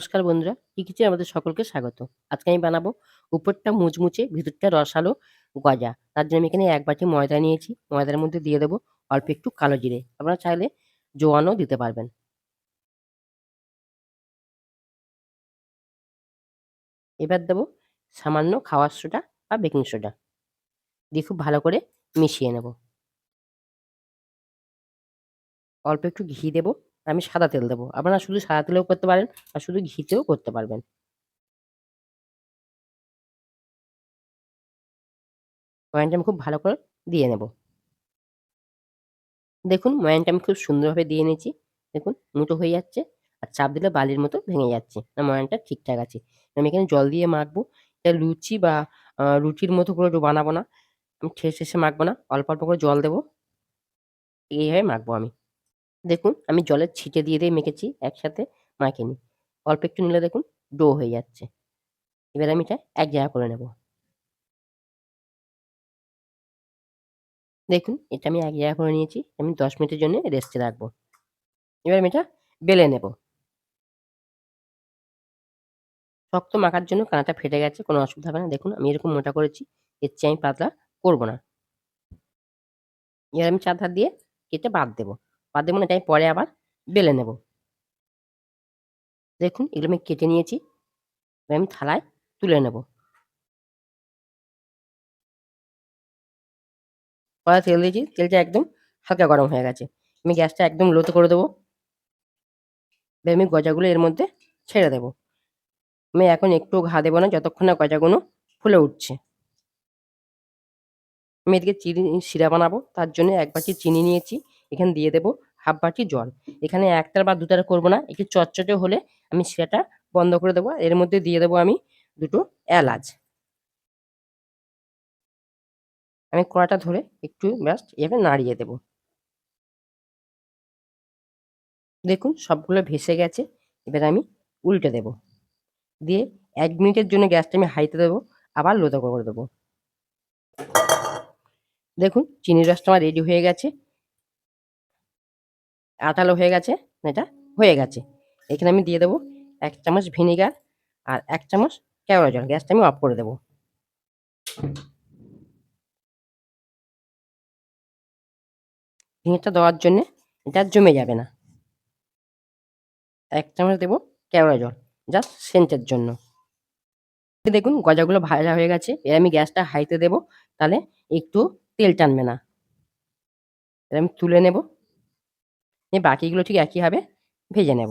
নমস্কার বন্ধুরা কিচেনে আমাদের সকলকে স্বাগত। আজকে আমি বানাবো উপরটা মুচমুচে, ভিতরটা রসালো গজা। তার জন্য আমি এখানে এক বাটি ময়দা নিয়েছি। ময়দার মধ্যে দিয়ে দেবো অল্প একটু কালো জিরে। আপনারা চাইলে জোয়ানও দিতে পারবেন। এবার দেবো সামান্য খাওয়ার সোডা বা বেকিং সোডা। দিয়ে খুব ভালো করে মিশিয়ে নেব। অল্প একটু ঘি দেবো। আমি সাদা তেল দেবো। আপনারা শুধু সাদা তেলেও করতে পারেন আর শুধু ঘিতেও করতে পারবেন। ময়ানটা আমি খুব ভালো করে দিয়ে নেব। দেখুন ময়ানটা আমি খুব সুন্দরভাবে দিয়ে নিয়েছি। দেখুন মুটো হয়ে যাচ্ছে আর চাপ দিলে বালির মতো ভেঙে যাচ্ছে। আর ময়ানটা ঠিকঠাক আছে। আমি এখানে জল দিয়ে মাখবো। এটা লুচি বা রুটির মতো করে বানাবো না। আমি ঠেসে ঠেসে মাখবো না। অল্প অল্প করে জল দেবো। এইভাবে মাখবো আমি। দেখুন, আমি জলের ছিটে দিয়ে দিয়ে মেখেছি, একসাথে মাখিনি অল্প একটু নিলে দেখুন ডো হয়ে যাচ্ছে। এবার আমি এটা এক জায়গা করে নেব। দেখুন, এটা আমি এক জায়গা করে নিয়েছি, আমি দশ মিনিটের জন্য রেস্টে রাখব। এবার আমি এটা বেলে নেব। শক্ত মাখার জন্য কানাটা ফেটে গেছে, কোনো অসুবিধা হবে না। দেখুন, আমি এরকম মোটা করেছি, এর চেয়ে আমি পাতলা করব না। এবার আমি চার ধার দিয়ে কেটে বাদ দেবো। বাদ দেবো না আমি পরে আবার বেলে নেব। দেখুন, এগুলো আমি কেটে নিয়েছি আমি থালায় তুলে নেব। কড়া তেল দিয়েছি, তেলটা একদম হালকা গরম হয়ে গেছে। আমি গ্যাসটা একদম লোতে করে দেবো। আমি গজাগুলো এর মধ্যে ছেড়ে দেবো। আমি এখন একটু ঘা দেবো না, যতক্ষণ না গজাগুলো ফুলে উঠছে। আমি এদিকে চিনি, শিরা বানাবো, তার জন্য এক চিনি নিয়েছি, এখানে দিয়ে দেবো। হাফ বাটি জল। এখানে একটার বা দুটার করব না, একটু চটচটে হলে আমি সেটা বন্ধ করে দেবো। এর মধ্যে দিয়ে দেবো আমি দুটো এলাচ। আমি কড়াটা ধরে একটু জাস্ট এভাবে নাড়িয়ে দেব। দেখুন, সবগুলো ভেসে গেছে। এবার আমি উল্টে দেব। দিয়ে এক মিনিটের জন্য গ্যাসটা আমি হাইতে দেবো, আবার লোদা করে দেবো। দেখুন, চিনির রসটা আমার রেডি হয়ে গেছে। আটালো হয়ে গেছে, এটা হয়ে গেছে। এখানে আমি দিয়ে দেবো এক চামচ ভিনিগার আর এক চামচ কেওড়া জল, গ্যাসটা আমি অফ করে দেবো। ভিনেগারটা দেওয়ার জন্যে এটা জমে যাবে না। এক চামচ দেবো কেওড়া জল, জাস্ট সেন্টের জন্য। দেখুন গজাগুলো ভাজা হয়ে গেছে এর আমি গ্যাসটা হাইতে দেবো, তাহলে একটু তেল টানবে না। আমি তুলে নেব। নিয়ে বাকিগুলো ঠিক একইভাবে ভেজে নেব।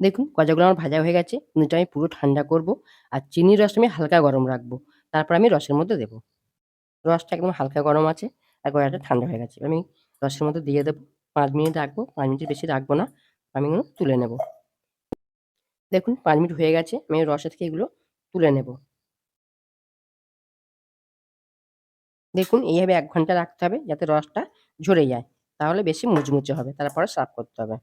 দেখুন গজাগুলো আমার ভাজা হয়ে গেছে কিন্তু আমি পুরো ঠান্ডা করব আর চিনির রস আমি হালকা গরম রাখব, তারপর আমি রসের মধ্যে দেবো। রসটা একদম হালকা গরম আছে আর গজাটা ঠান্ডা হয়ে গেছে আমি রসের মধ্যে দিয়ে দেবো, পাঁচ মিনিট রাখব, পাঁচ মিনিটের বেশি রাখব না, আমি এগুলো তুলে নেব। দেখুন পাঁচ মিনিট হয়ে গেছে, আমি রসের থেকে এগুলো তুলে নেব। দেখুন এইভাবে এক ঘণ্টা রাখতে হবে যাতে রসটা ঝরে যায়। তাহলে বেশি মুচমুচে হবে তারপরে সার্ভ করতে হবে।